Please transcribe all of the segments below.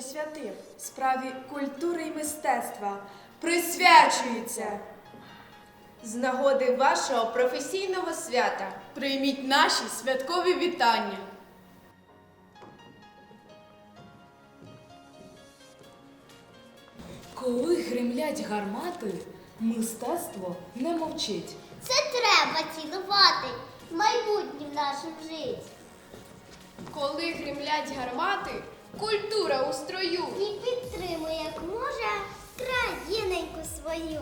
святим справі культури і мистецтва присвячується. З нагоди вашого професійного свята Прийміть наші святкові вітання. Коли гримлять гармати, мистецтво не мовчить. Це треба цінувати майбутнім нашим жить. Коли гримлять гармати, культура у строю. І підтримує, як може, країненьку свою.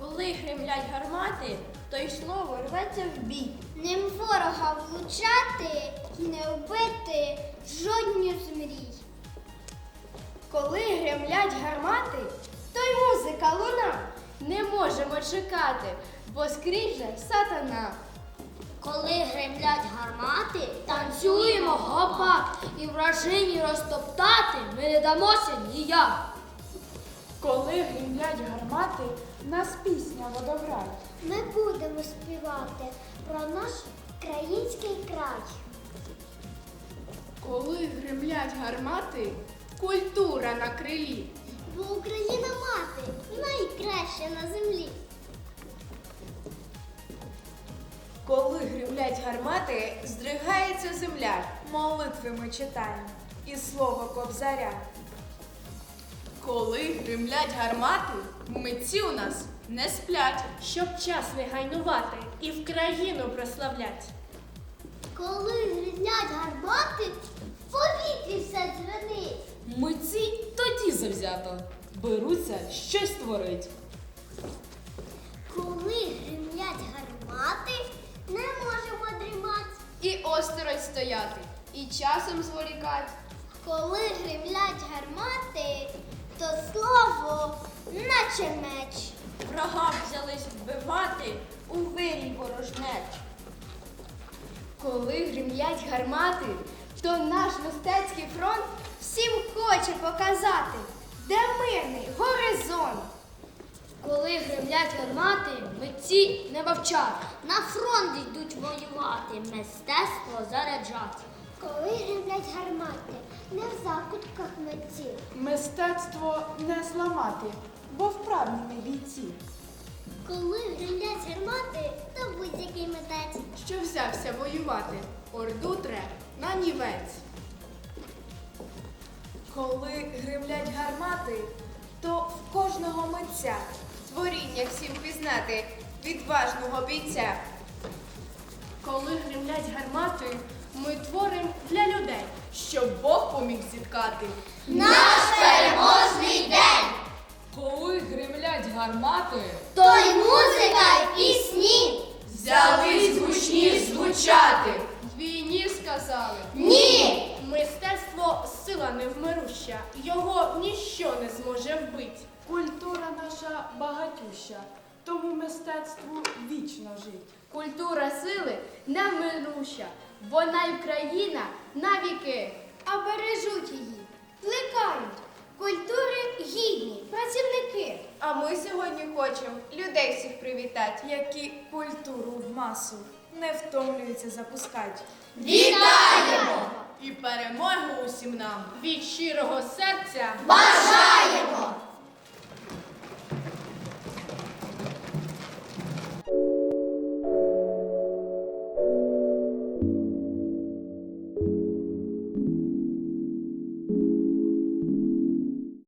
Коли гримлять гармати, то й слово рветься в бій. Ним ворога влучати і не вбити жодню з мрій. Коли гремлять гармати, то й музика луна. Не можемо чекати, бо скрізь же сатана. Коли гремлять гармати, танцюємо гопак, і вражині розтоптати ми не дамося ніяк. Коли гримлять гармати, нас пісня водограй. Ми будемо співати про наш український край. Коли гремлять гармати, культура на крилі. Бо Україна мати найкраща на землі. Коли гримлять гармати, здригається земля. Молитви ми читаємо і слово кобзаря. Коли гримлять гармати, митці у нас не сплять. щоб час не гайнувати і в країну прославлять. Коли грізнять гармати, в повітрі все дзвенить. Митці тоді завзято беруться щось творить. Коли гримлять гармати, не можемо дрімати. І осторонь стояти, і часом зволікать. Коли гримлять гармати, то слово наче меч. Врагам взялись вбивати у вирій ворожнеч. Коли гримлять гармати, то наш мистецький фронт всім хоче показати, де мирний горизонт. Коли гримлять гармати, митці не мовчать. На фронт йдуть воювати, мистецтво заряджати. Коли гримлять гармати, не в закутках митці. Мистецтво не зламати, бо вправні ми бійці. Коли гримлять гармати, то будь-який митець. Що взявся воювати, орду тре на нівець. Коли гримлять гармати, то в кожного митця Творіння всім пізнати відважного бійця. Коли гримлять гармати, ми творимо для людей, щоб Бог поміг зіткати. Наш переможний день! Коли гримлять гармати, То й музика, й пісні. Взялись гучні звучати. Війні сказали. Ні! Мистецтво сила невмируща, його ніщо не зможе вбить. культура наша багатюща, тому мистецтву вічно жить. Культура сили невмируща, вона й Україна навіки. А бережуть її, плекають. Культури гідні, працівники. А ми сьогодні хочемо людей всіх привітати. Які культуру в масу не втомлюються запускать. Вітаємо! І перемогу усім нам. Від щирого серця!